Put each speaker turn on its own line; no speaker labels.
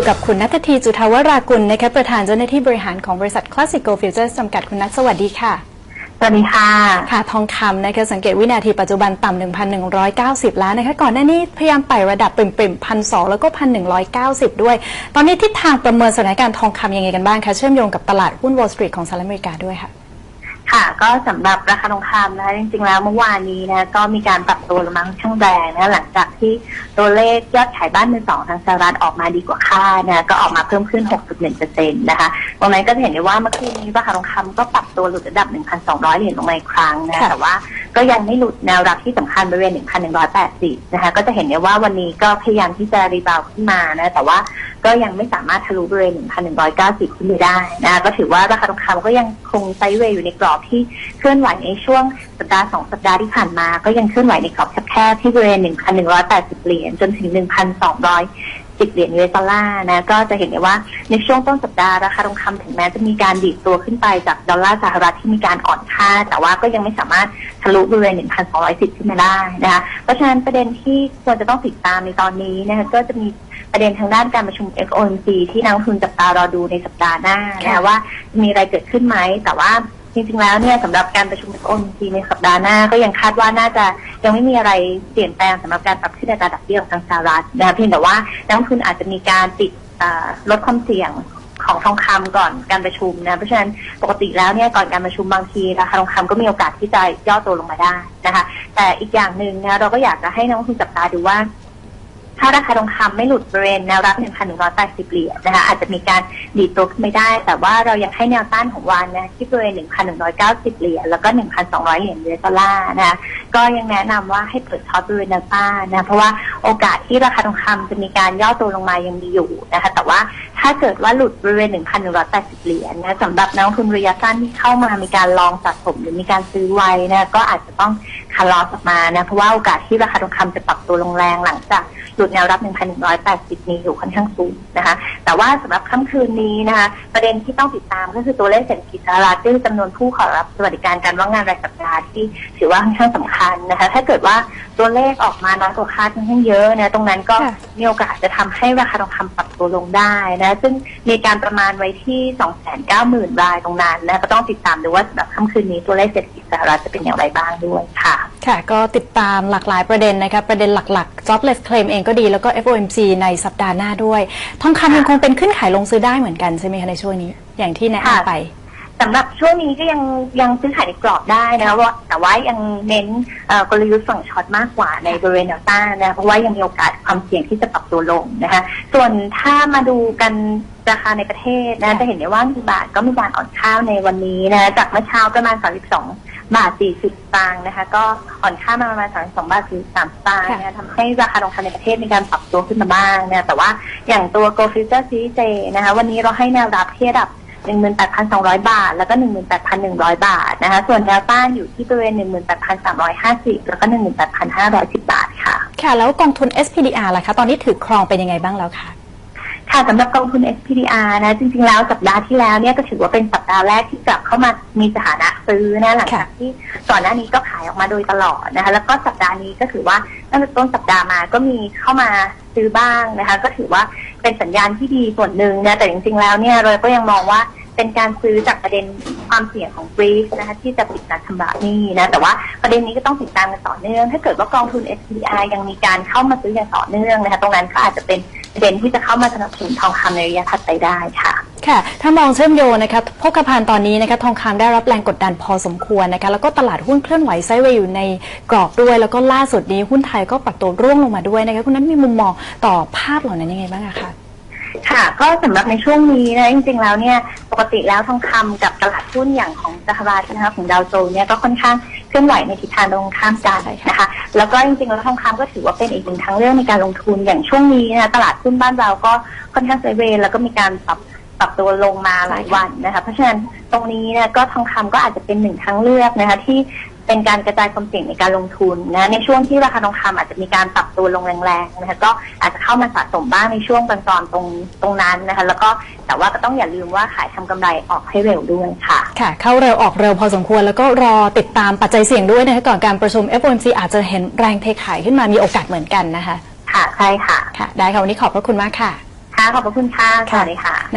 อยู่กับคุณนัททีจุทาวรากุลนะคะประธานเจ้าหน้าที่บริหารของบริษัท Classic Gold Futures จำกัดคุณนัทสวัสดีค่ะ
สวัสดีค่ะ
ค่ะทองคำนะคะสังเกตวินาทีปัจจุบันต่ำ1,190 ล้านนะคะก่อนหน้านี้พยายามไต่ระดับปริ่มๆพันสแล้วก็พันหนึ่งด้วย ตอนนี้ทิศทางประเมินสถานการณ์ทองคำยังไงกันบ้างคะเชื่อมโยงกับตลาดหุ้น Wall Street ของสหรัฐอเมริกาด้วยค่ะ
ค่ะก็สำหรับราคาทองคำนะคะจริงๆแล้วเมื่อวานนี้นะก็มีการปรับตัวลงมาค่อนข้างแรงนะหลังจากที่ตัวเลขยอดขายบ้านมือสองทางสหรัฐออกมาดีกว่าคาดนะก็ออกมาเพิ่มขึ้น 6.1%นะคะตรงนั้นก็จะเห็นได้ว่าเมื่อคืนนี้ราคาทองคำก็ปรับตัวหลุดระดับ 1,200 เหรียญลงมาอีกครั้งนะ
ค่ะ
แต่ว่าก็ยังไม่หลุดแนวรับที่สำคัญบริเวณ 1,180 นะคะก็จะเห็นได้ว่าวันนี้ก็พยายามที่จะรีบาวด์ขึ้นมานะแต่ว่า ก็ยังไม่สามารถทะลุบริเวณ1,190 ขึ้นไปได้นะก็ถือว่าราคาทองคำก็ยังคงไซด์เวย์อยู่ในกรอบที่เคลื่อนไหวในช่วงสัปดาห์สองสัปดาห์ที่ผ่านมา ก็ยังเคลื่อนไหวในกรอบแคบๆที่บริเวณ1,180 เหรียญจนถึง 1,210เหรียญยูเอสดอลลาร์นะก็จะเห็นได้ว่าในช่วงต้นสัปดาห์ราคาทองคำถึงแม้จะมีการดีดตัวขึ้นไปจากดอลลาร์สหรัฐที่มีการอ่อนค่า แต่ว่าก็ยังไม่สามารถทะลุบริเวณ 1,210 ขึ้นมาได้นะคะเพราะฉะนั้นประเด็นที่ควรจะต้องติดตามในตอนนี้นะคะก็จะมี ประเด็นทางด้านการประชุม FOMC ที่นักลงทุนจับตารอดูในสัปดาห์หน้านะ
ค่ะ
คะว่ามีอะไรเกิดขึ้นไหม แต่ว่าจริงๆแล้วเนี่ยสำหรับการประชุม FOMC ในสัปดาห์หน้า ก็ยังคาดว่าน่าจะยังไม่มีอะไรเปลี่ยนแปลงสำหรับการปรับขึ้นอัตราดอกเบี้ยของทางสหรัฐนะคะเพียงแต่ว่านักลงทุนอาจจะมีการติดเอ่อลดความเสี่ยงของทองคำก่อนการประชุมนะเพราะฉะนั้นปกติแล้วเนี่ยก่อนการประชุมบางทีราคาทองคำก็มีโอกาสที่จะย่อตัวลงมาได้นะคะ แต่อีกอย่างหนึ่งนะเราก็อยากจะให้นักลงทุนจับตาดูว่า ถ้าราคาทองคำไม่หลุดบริเวณแนวรับ 1,180 เหรียญนะคะอาจจะมีการดีดตัวขึ้นไม่ได้ แต่ว่าเรายังให้แนวต้านของวันนะที่บริเวณ 1,190 เหรียญแล้วก็ 1,200 เหรียญเยนดอลลาร์นะคะก็ยังแนะนำว่าให้เปิดช็อตบริเวณแนวต้านนะเพราะว่าโอกาสที่ราคาทองคำจะมีการย่อตัวลงมายังมีอยู่นะคะแต่ว่าถ้าเกิดว่าหลุดบริเวณ 1,180 เหรียญนะสำหรับนักลงทุนระยะสั้นที่เข้ามามีการลองสะสมหรือมีการซื้อไว้นะก็อาจจะต้องคาร์ลอสออกมานะเพราะว่าโอกาสที่ราคาทองคำจะปรับตัวลงแรงหลังจากหลุดแนวรับ 1,180 นี้อยู่ค่อนข้างสูงนะคะ แต่ว่าสำหรับค่ำคืนนี้นะคะ ประเด็นที่ต้องติดตามก็คือตัวเลขเศรษฐกิจสหรัฐด้วยจำนวนผู้ขอรับสวัสดิการการว่างงานรายสัปดาห์ ที่ถือว่าค่อนข้างสำคัญนะคะ ถ้าเกิดว่าตัวเลขออกมาน้อยกว่าคาดค่อนข้างเยอะนะตรงนั้นก็
ค่ะ
มีโอกาสจะทำให้ราคาทองคำปรับตัวลงได้นะซึ่งมีการประมาณไว้ที่290,000รายตรงนั้นนะก็ต้องติดตามดูว่าสำหรับค่ำคืนนี้ตัวเลขเศรษฐกิจสหรัฐจะเป็นอย่างไรบ้างด้วยค่ะ
ค่ะ ก็ติดตามหลากหลายประเด็นนะคะ ประเด็นหลักๆ jobless claim เองก็ดีแล้วก็ FOMC ในสัปดาห์หน้าด้วย ทองคำยังคงเป็นขึ้นขายลงซื้อได้เหมือนกันใช่ไหมคะในช่วงนี้ อย่างที่แนะนำไป
สำหรับช่วงนี้ก็ยังยังซื้อขายในกรอบได้นะคะว่าแต่ว่ายังเน้นเอ่อกลยุทธ์ฝั่งช็อตมากกว่าในบริเวณแนวต้านนะเพราะว่ายังมีโอกาสความเสี่ยงที่จะปรับตัวลงนะคะส่วนถ้ามาดูกันราคาในประเทศนะ
ค่ะ
จะเห็นได้ว่าเงินบาทก็มีการอ่อนค่าในวันนี้นะจากเมื่อเช้าประมาณ 32 บาท 40สตางค์นะคะ ก็อ่อนค่ามาประมาณ 32 บาท43สตางค์นะคะทำให้ราคาทองคำในประเทศมีการปรับตัวขึ้นมาบ้างนะแต่ว่าอย่างตัว Gold Future Series J นะคะ วันนี้เราให้แนวรับที่ระดับ 18,200 บาท แล้วก็ 18,100 บาทนะคะ ส่วนแนวต้านอยู่ที่บริเวณ18,350 แล้วก็ 18,510 บาทค่ะ
ค่ะ แล้วกองทุน SPDR ล่ะคะ ตอนนี้ถือครองเป็นยังไงบ้างแล้วคะ
ค่ะสำหรับกองทุน SPDR นะ จริงๆ แล้วสัปดาห์ที่แล้วเนี่ยก็ถือว่าเป็นสัปดาห์แรกที่กลับเข้ามามีสถานะซื้อนะหลังจากที่ก่อนหน้านี้ก็ขายออกมาโดยตลอดนะคะ แล้วก็สัปดาห์นี้ก็ถือว่าตั้งแต่ต้นสัปดาห์มาก็มีเข้ามาซื้อบ้างนะคะ ก็ถือว่า เป็นสัญญาณที่ดีส่วนหนึ่งนะแต่จริงๆแล้วเนี่ยเราก็ยังมองว่าเป็นการซื้อจากประเด็นความเสี่ยงของกรีซนะคะที่จะปิดการชำระหนี้นะแต่ว่าประเด็นนี้ก็ต้องติดตามกันต่อเนื่อง ถ้าเกิดว่ากองทุน SPDR ยังมีการเข้ามาซื้ออย่างต่อเนื่องนะคะตรงนั้นก็อาจจะเป็นประเด็นที่จะเข้ามาสนับสนุนทองคำในระยะถัดไปได้ค่ะ
ค่ะ ถ้ามองเชื่อมโยงนะคะพกพานตอนนี้นะคะทองคำได้รับแรงกดดันพอสมควรนะคะ แล้วก็ตลาดหุ้นเคลื่อนไหวไซด์เวย์อยู่ในกรอบด้วย แล้วก็ล่าสุดนี้หุ้นไทยก็ปรับตัวร่วงลงมาด้วยนะคะคุณนั้นมีมุมมองต่อภาพเหล่านั้นยังไงบ้างอะคะ
ค่ะ ก็สำหรับในช่วงนี้นะจริงๆแล้วเนี่ยปกติแล้วทองคำกับตลาดหุ้นอย่างของสหรัฐนะคะของดาวโจนส์เนี่ยก็ค่อนข้างเคลื่อนไหวในทิศทางตรงข้ามกันนะคะ แล้วก็จริงๆแล้วทองคำก็ถือว่าเป็นอีกหนึ่งทางเลือกในการลงทุนอย่างช่วงนี้นะตลาดหุ้นบ้านเราก็ค่อนข้างไซด์เวย์แล้วก็มีการปรับ ปรับตัวลงมาหลายวันนะคะเพราะฉะนั้นตรงนี้เนี่ยก็ทองคำก็อาจจะเป็นหนึ่งทางเลือกนะคะที่เป็นการกระจายความเสี่ยงในการลงทุนนะในช่วงที่ราคาทองคำอาจจะมีการปรับตัวลงแรงๆนะคะก็อาจจะเข้ามาสะสมบ้างในช่วงตอนๆตรงตรงนั้นนะคะแล้วก็แต่ว่าก็ต้องอย่าลืมว่าขายทำกำไรออกให้เร็วด้วยค่ะ
ค่ะ เข้าเร็วออกเร็วพอสมควรแล้วก็รอติดตามปัจจัยเสี่ยงด้วยนะคะก่อนการประชุม FOMC อาจจะเห็นแรงเทขายขึ้นมามีโอกาสเหมือนกันนะคะ
ค่ะใช่ค่ะ
ค่ะ ได้ค่ะวันนี้ขอบพระคุณมากค่ะ
ค่ะขอบพระคุณค่ะสวัสดีค่ะ